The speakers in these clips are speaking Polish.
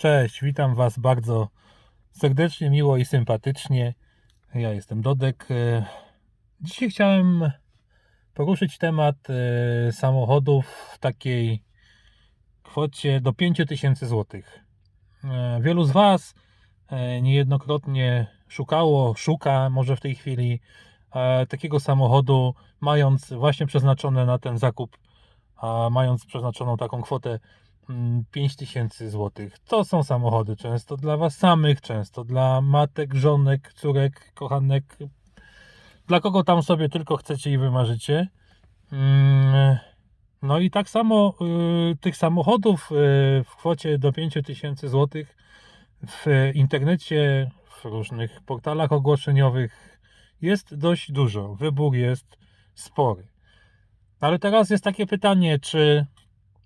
Cześć, witam Was bardzo serdecznie, miło i sympatycznie. Ja jestem Dodek. E, Dzisiaj chciałem poruszyć temat e, samochodów w takiej kwocie do 5000 zł. E, Wielu z Was niejednokrotnie szukało, szuka może w tej chwili takiego samochodu, mając właśnie przeznaczone na ten zakup, mając przeznaczoną taką kwotę 5000 zł. To są samochody często dla Was samych, często dla matek, żonek, córek, kochanek, dla kogo tam sobie tylko chcecie i wymarzycie. Mm, No i tak samo y, tych samochodów y, w kwocie do 5000 zł w internecie, w różnych portalach ogłoszeniowych jest dość dużo. Wybór jest spory. Ale teraz jest takie pytanie, czy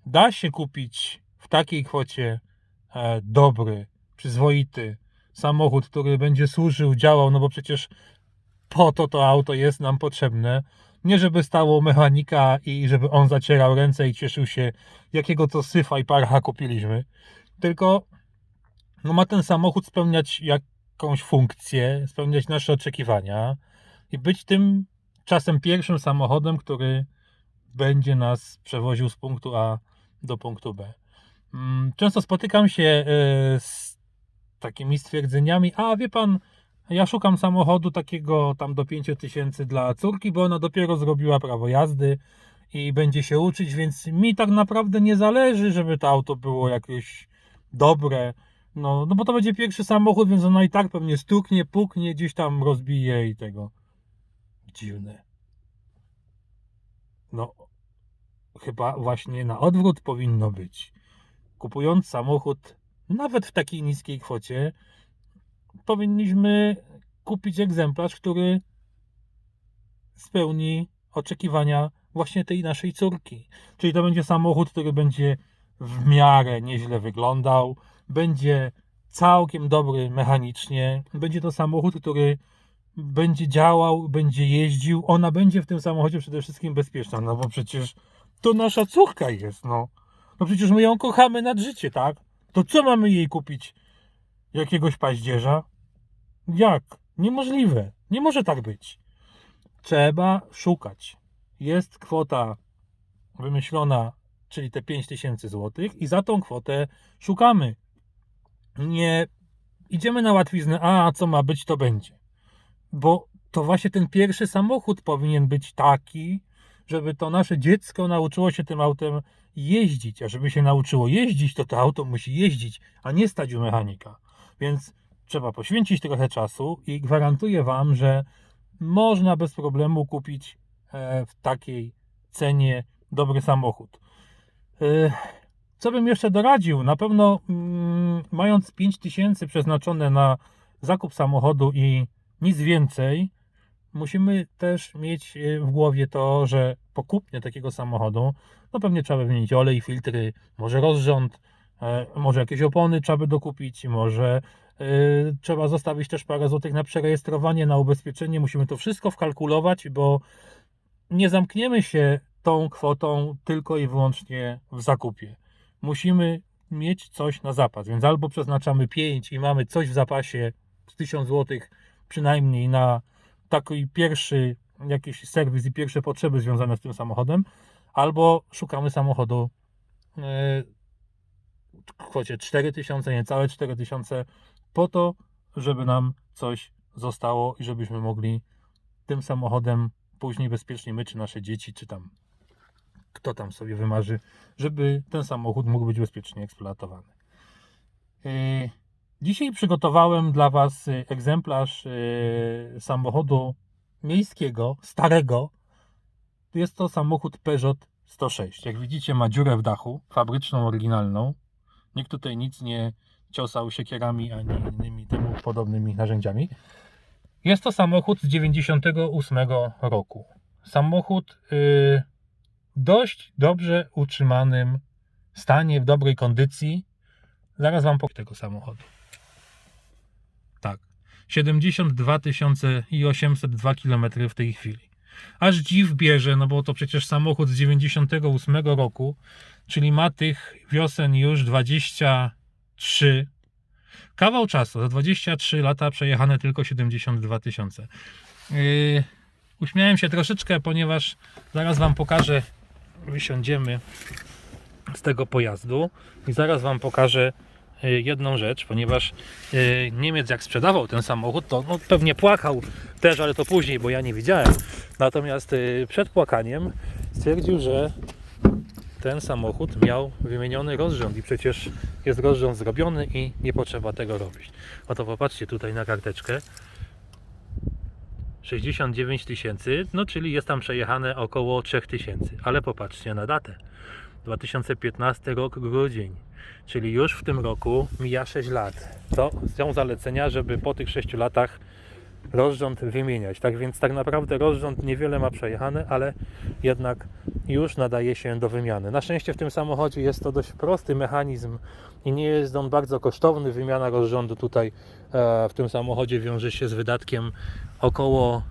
da się kupić w takiej kwocie e, dobry, przyzwoity samochód, który będzie służył, działał, no bo przecież po to to auto jest nam potrzebne. Nie żeby stało mechanika i żeby on zacierał ręce i cieszył się, jakiego to syfa i parcha kupiliśmy. Tylko no ma ten samochód spełniać jakąś funkcję, spełniać nasze oczekiwania i być tym czasem pierwszym samochodem, który będzie nas przewoził z punktu A do punktu B. Mm, Często spotykam się e, z takimi stwierdzeniami, a wie pan, ja szukam samochodu takiego tam do 5000 dla córki, bo ona dopiero zrobiła prawo jazdy i będzie się uczyć, więc mi tak naprawdę nie zależy, żeby to auto było jakieś dobre. No, no bo to będzie pierwszy samochód, więc ona i tak pewnie stuknie, puknie, gdzieś tam rozbije i tego. Dziwne. No, chyba właśnie na odwrót powinno być. Kupując samochód, nawet w takiej niskiej kwocie, powinniśmy kupić egzemplarz, który spełni oczekiwania właśnie tej naszej córki. Czyli to będzie samochód, który będzie w miarę nieźle wyglądał, będzie całkiem dobry mechanicznie, będzie to samochód, który będzie działał, będzie jeździł. Ona będzie w tym samochodzie przede wszystkim bezpieczna, no bo przecież to nasza córka jest, no. No przecież my ją kochamy nad życie, tak? To co mamy jej kupić? Jakiegoś paździerza? Jak? Niemożliwe. Nie może tak być. Trzeba szukać. Jest kwota wymyślona, czyli te 5000 zł i za tą kwotę szukamy. Nie idziemy na łatwiznę, a co ma być, to będzie. Bo to właśnie ten pierwszy samochód powinien być taki, żeby to nasze dziecko nauczyło się tym autem jeździć. A żeby się nauczyło jeździć, to to auto musi jeździć, a nie stać u mechanika. Więc trzeba poświęcić trochę czasu i gwarantuję Wam, że można bez problemu kupić e, w takiej cenie dobry samochód. E, Co bym jeszcze doradził? Na pewno mm, mając 5000 przeznaczone na zakup samochodu i nic więcej, musimy też mieć e, w głowie to, że po kupnie takiego samochodu, no pewnie trzeba wymienić olej, filtry, może rozrząd, e, może jakieś opony trzeba by dokupić, może e, trzeba zostawić też parę złotych na przerejestrowanie, na ubezpieczenie. Musimy to wszystko wkalkulować, bo nie zamkniemy się tą kwotą tylko i wyłącznie w zakupie. Musimy mieć coś na zapas, więc albo przeznaczamy 5 i mamy coś w zapasie z 1000 zł przynajmniej na taki pierwszy jakiś serwis i pierwsze potrzeby związane z tym samochodem, albo szukamy samochodu e, w kwocie 4000, niecałe 4000 po to, żeby nam coś zostało i żebyśmy mogli tym samochodem później bezpiecznie my, czy nasze dzieci, czy tam kto tam sobie wymarzy, żeby ten samochód mógł być bezpiecznie eksploatowany. Dzisiaj przygotowałem dla Was y, egzemplarz yy, samochodu miejskiego, starego. Jest to samochód Peugeot 106. Jak widzicie, ma dziurę w dachu, fabryczną, oryginalną. Nikt tutaj nic nie ciosał siekierami ani innymi temu podobnymi narzędziami. Jest to samochód z 98 roku. Samochód yy, w dość dobrze utrzymanym stanie, w dobrej kondycji. Zaraz Wam powiem tego samochodu. Tak. 72 802 km w tej chwili. Aż dziw bierze, no bo to przecież samochód z 98 roku, czyli ma tych wiosen już 20 23. Kawał czasu, za 23 lata przejechane tylko 72 tysiące. Yy, uśmiałem się troszeczkę, ponieważ zaraz Wam pokażę, wysiądziemy z tego pojazdu i zaraz Wam pokażę jedną rzecz, ponieważ yy, Niemiec jak sprzedawał ten samochód, to no, pewnie płakał też, ale to później, bo ja nie widziałem. Natomiast yy, przed płakaniem stwierdził, że ten samochód miał wymieniony rozrząd i przecież jest rozrząd zrobiony i nie potrzeba tego robić. No to popatrzcie tutaj na karteczkę. 69 tysięcy, no czyli jest tam przejechane około 3000, ale popatrzcie na datę. 2015 rok, grudzień, czyli już w tym roku mija 6 lat. To są zalecenia, żeby po tych 6 latach rozrząd wymieniać. Tak więc tak naprawdę rozrząd niewiele ma przejechane, ale jednak już nadaje się do wymiany. Na szczęście w tym samochodzie jest to dość prosty mechanizm i nie jest on bardzo kosztowny. Wymiana rozrządu tutaj e, w tym samochodzie wiąże się z wydatkiem około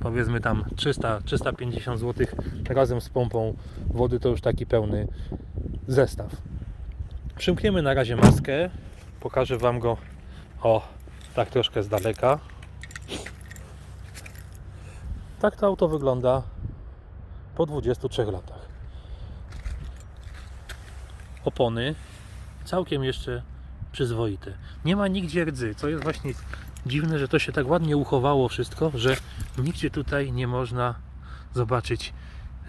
powiedzmy tam 300-350 zł razem z pompą wody to już taki pełny zestaw. Przymkniemy na razie maskę. Pokażę Wam go o tak troszkę z daleka. Tak to auto wygląda po 23 latach. Opony całkiem jeszcze przyzwoite. Nie ma nigdzie rdzy, co jest właśnie dziwne, że to się tak ładnie uchowało wszystko, że nigdzie tutaj nie można zobaczyć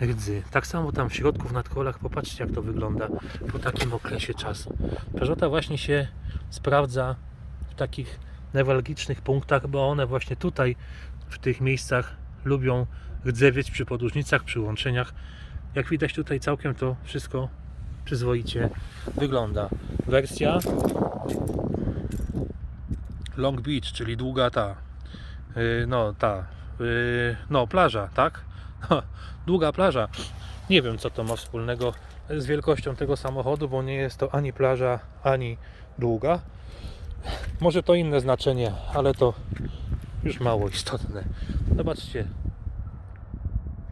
rdzy. Tak samo tam w środku w nadkolach, popatrzcie jak to wygląda po takim okresie czasu. Peugeota właśnie się sprawdza w takich newralgicznych punktach, bo one właśnie tutaj w tych miejscach lubią rdzewieć przy podłużnicach, przy łączeniach. Jak widać tutaj całkiem to wszystko przyzwoicie wygląda. Wersja Long Beach, czyli długa ta, yy, no ta, yy, no plaża, tak? Długa plaża. Nie wiem co to ma wspólnego z wielkością tego samochodu, bo nie jest to ani plaża, ani długa. Może to inne znaczenie, ale to już mało istotne. Zobaczcie,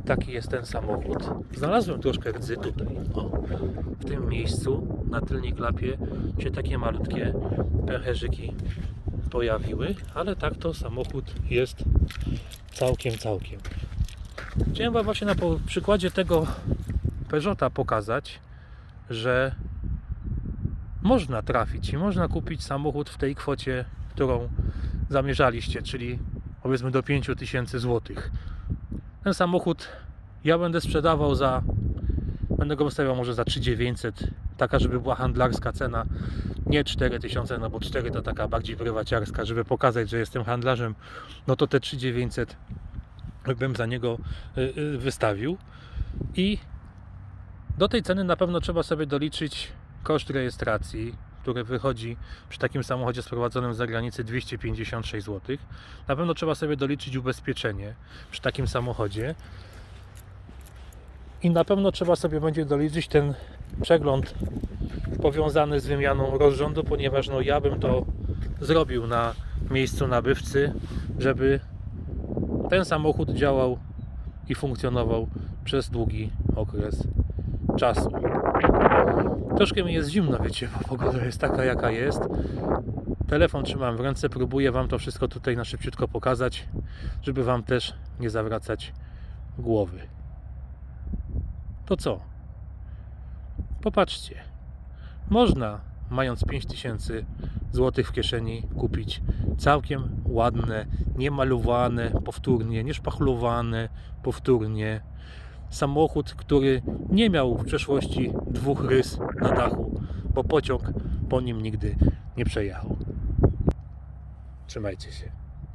taki jest ten samochód. Znalazłem troszkę rdzy tutaj. O, w tym miejscu na tylnej klapie się takie malutkie pęcherzyki pojawiły, ale tak to samochód jest całkiem, całkiem. Chciałem Wam właśnie na przykładzie tego Peugeota pokazać, że można trafić i można kupić samochód w tej kwocie, którą zamierzaliście, czyli powiedzmy do 5000 złotych. Ten samochód ja będę sprzedawał za. Będę go wystawiał może za 3900. Taka, żeby była handlarska cena. Nie 4000, no bo 4 to taka bardziej prywaciarska, żeby pokazać, że jestem handlarzem. No to te 3900 bym za niego y, y, wystawił. I do tej ceny na pewno trzeba sobie doliczyć koszt rejestracji, który wychodzi przy takim samochodzie sprowadzonym z zagranicy 256 zł. Na pewno trzeba sobie doliczyć ubezpieczenie przy takim samochodzie. I na pewno trzeba sobie będzie doliczyć ten przegląd powiązany z wymianą rozrządu, ponieważ no ja bym to zrobił na miejscu nabywcy, żeby ten samochód działał i funkcjonował przez długi okres czasu. Troszkę mi jest zimno, wiecie, bo pogoda jest taka jaka jest. Telefon trzymam w ręce, próbuję Wam to wszystko tutaj na szybciutko pokazać, żeby Wam też nie zawracać głowy. To co? Popatrzcie. Można, mając 5000 zł w kieszeni, kupić całkiem ładne, niemalowane powtórnie, nieszpachlowane powtórnie samochód, który nie miał w przeszłości dwóch rys na dachu, bo pociąg po nim nigdy nie przejechał. Trzymajcie się.